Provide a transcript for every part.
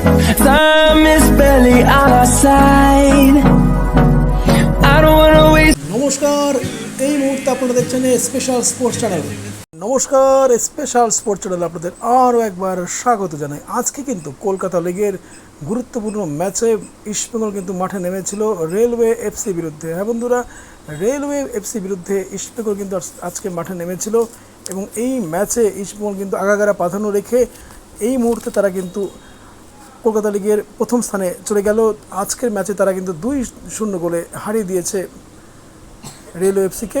Time is barely on our side. I don't wanna waste. নমস্কার, এই মুহূর্তে আপনারা দেখছেন স্পেশাল স্পোর্টস চ্যানেল নমস্কার স্পেশাল স্পোর্টস চ্যানেল আপনাদের আরও একবার স্বাগত জানাই আজকে কিন্তু কলকাতা লিগের গুরুত্বপূর্ণ ম্যাচে ইস্টবেঙ্গল কিন্তু মাঠে নেমেছিল রেলওয়ে এফসি বিরুদ্ধে হ্যাঁ বন্ধুরা, রেলওয়ে এফসি বিরুদ্ধে ইস্টবেঙ্গল কিন্তু আজকে মাঠে নেমেছিল এবং এই ম্যাচে ইস্টবেঙ্গল কিন্তু আগাগারা প্রাধান্য রেখে এই মুহূর্তে তারা কিন্তু কলকাতা লিগের প্রথম স্থানে চলে গেল। আজকের ম্যাচে তারা কিন্তু দুই শূন্য গোলে হারিয়ে দিয়েছে রেলওয়ে এফসিকে।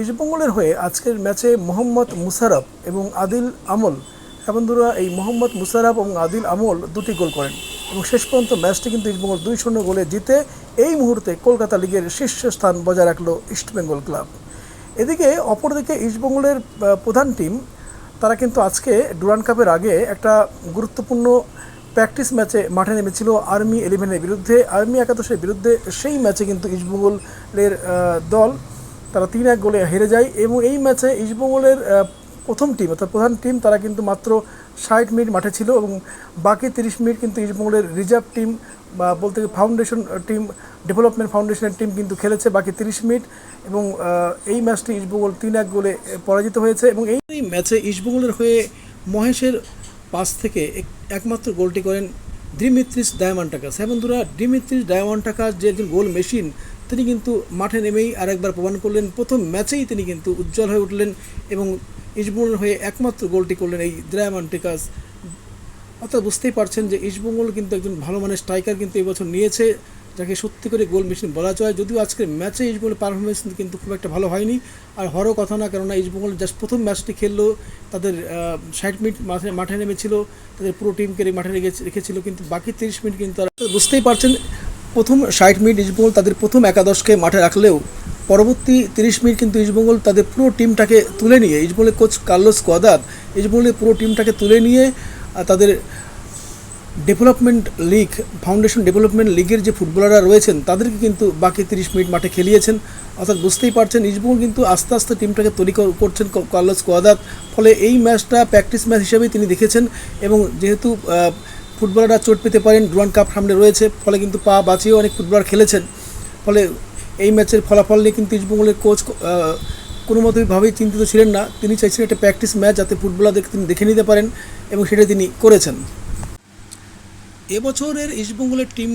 ইস্টবেঙ্গলের হয়ে আজকের ম্যাচে মোহাম্মদ মুসারফ এবং আদিল আমল বন্ধুরা এই মোহাম্মদ মুসারফ এবং আদিল আমল দুটি গোল করেন এবং শেষ পর্যন্ত ম্যাচটি কিন্তু ইস্টবেঙ্গল দুই শূন্য গোলে জিতে এই মুহূর্তে কলকাতা লিগের শীর্ষস্থান বজায় রাখল ইস্টবেঙ্গল ক্লাব। এদিকে অপরদিকে ইস্টবেঙ্গলের প্রধান টিম, তারা কিন্তু আজকে ডুরান কাপের আগে একটা গুরুত্বপূর্ণ প্র্যাকটিস ম্যাচে মাঠে নেমেছিল আর্মি ইলেভেনের বিরুদ্ধে। আর্মি একাদশের বিরুদ্ধে সেই ম্যাচে কিন্তু ইস্টবেঙ্গলের দল তারা তিন এক গোলে হেরে যায় এবং এই ম্যাচে ইস্টবেঙ্গলের প্রথম টিম অর্থাৎ প্রধান টিম তারা কিন্তু মাত্র ষাট মিনিট মাঠে ছিল এবং বাকি তিরিশ মিনিট কিন্তু ইস্টবেঙ্গলের রিজার্ভ টিম বা বলতে গেলে ফাউন্ডেশন টিম, ডেভেলপমেন্ট ফাউন্ডেশনের টিম কিন্তু খেলেছে বাকি তিরিশ মিনিট এবং এই ম্যাচটি ইস্টবেঙ্গল তিন এক গোলে পরাজিত হয়েছে এবং এই ম্যাচে ইস্টবেঙ্গলের হয়ে মহেশের পাশ থেকে একমাত্র গোলটি করেন ডিমিত্রিস ডায়মন্টাকাস হ্যাঁ বন্ধুরা, ডিমিত্রিস ডায়মন্টাকাস যে একজন গোল মেশিন, তিনি কিন্তু মাঠে নেমেই আর একবার প্রমাণ করলেন। প্রথম ম্যাচেই তিনি কিন্তু উজ্জ্বল হয়ে উঠলেন এবং ইস্টবেঙ্গলের হয়ে একমাত্র গোলটি করলেন এই ডায়মন্টাকাস অর্থাৎ বুঝতেই পারছেন যে ইস্টবেঙ্গল কিন্তু একজন ভালো মানের স্ট্রাইকার কিন্তু এবছর নিয়েছে। যাকে সত্যি করে গোল মেশিন বলা যায়। যদিও আজকের ম্যাচে ইস্টবেঙ্গলের পারফরমেন্স কিন্তু খুব একটা ভালো হয়নি। আর হরও কথা না, কেননা ইস্টবেঙ্গল জাস্ট প্রথম ম্যাচটি খেললো, তাদের ষাট মিনিট মাঠে মাঠে নেমেছিল, তাদের পুরো টিমকে মাঠে রেখে- রেখেছিল, কিন্তু বাকি তিরিশ মিনিট কিন্তু বুঝতেই পারছেন, প্রথম ষাট মিনিট ইস্টবেঙ্গল তাদের প্রথম একাদশকে মাঠে রাখলেও, পরবর্তী তিরিশ মিনিট কিন্তু ইস্টবেঙ্গল তাদের পুরো টিমটাকে তুলে নিয়ে ইস্টবেঙ্গলের কোচ কার্লোস কোয়াদাত ইস্টবেঙ্গলের পুরো টিমটাকে তুলে নিয়ে তাদের ডেভেলপমেন্ট লিগ, ফাউন্ডেশন ডেভেলপমেন্ট লিগের যে ফুটবলাররা রয়েছেন, তাদেরকে কিন্তু বাকি তিরিশ মিনিট মাঠে খেলিয়েছেন। অর্থাৎ বুঝতেই পারছেন, ইস্টবেঙ্গল কিন্তু আস্তে আস্তে টিমটাকে তৈরি করছেন কার্লোস কোয়াদাত। ফলে এই ম্যাচটা প্র্যাকটিস ম্যাচ হিসেবেই তিনি দেখেছেন এবং যেহেতু ফুটবলাররা চোট পেতে পারেন ডুরান কাপ সামনে রয়েছে, ফলে কিন্তু পা বাঁচিয়েও অনেক ফুটবলার খেলেছেন। ফলে এই ম্যাচের ফলাফল নিয়ে কিন্তু ইস্টবেঙ্গলের কোচ কোনো মতোইভাবেই চিন্তিত ছিলেন না। তিনি চাইছিলেন একটা প্র্যাকটিস ম্যাচ যাতে ফুটবলারদেরকে তিনি দেখে নিতে পারেন এবং সেটা তিনি করেছেন। এবছরের ইস্টবেঙ্গলের টিম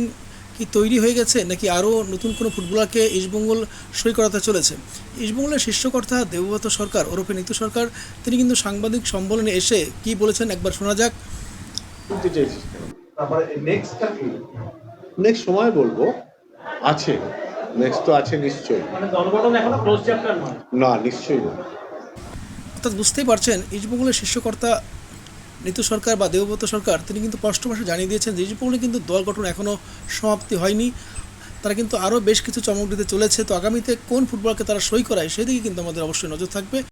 কি তৈরি হয়ে গেছে নাকি আরও নতুন কোনো ফুটবলারকে ইস্টবেঙ্গল সই করাতে চলেছে? ইস্টবেঙ্গলের শীর্ষকর্তা দেবব্রত সরকার ওরফে নীতু সরকার তিনি কিন্তু সাংবাদিক সম্মেলনে এসে কি বলেছেন একবার শোনা যাক। নেক্সট সময় বলব। আছে। নেক্সট তো আছে নিশ্চয়ই। মানে দলগঠন এখনও ক্লোজ চ্যাপ্টার নয়। না নিশ্চয়ই অর্থাৎ বুঝতেই পারছেন ইস্টবেঙ্গলের শীর্ষকর্তা নীতু সরকার বা দেবব্রত সরকার, তিনি কিন্তু স্পষ্ট ভাষা জানিয়ে দিয়েছেন যে ইস্টবেঙ্গলে কিন্তু দল গঠন এখনও সমাপ্তি হয়নি। তারা কিন্তু আরও বেশ কিছু চমক দিতে চলেছে। তো আগামীতে কোন ফুটবলকে তারা সই করায়, সেদিকে কিন্তু আমাদের অবশ্যই নজর থাকবে।